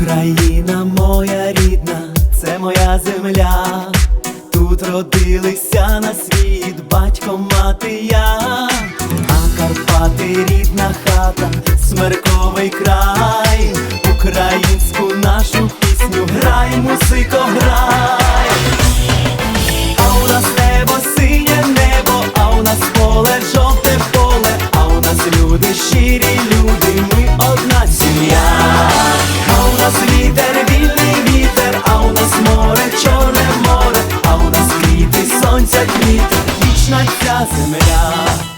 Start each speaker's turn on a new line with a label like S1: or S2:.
S1: Україна моя рідна, це моя земля, тут родилися на світ, батько мати я, а Карпати рідна хата, смерковий край, українську нашу пісню грай, музико, грай, а у нас небо синє небо, а у нас поле, жовте поле, а у нас люди, щирі люди, ми одна сім'я, а у нас вітер, вільний вітер, а у нас море, чорне море, а у нас квіти, сонця, квіти, вічна ця земля.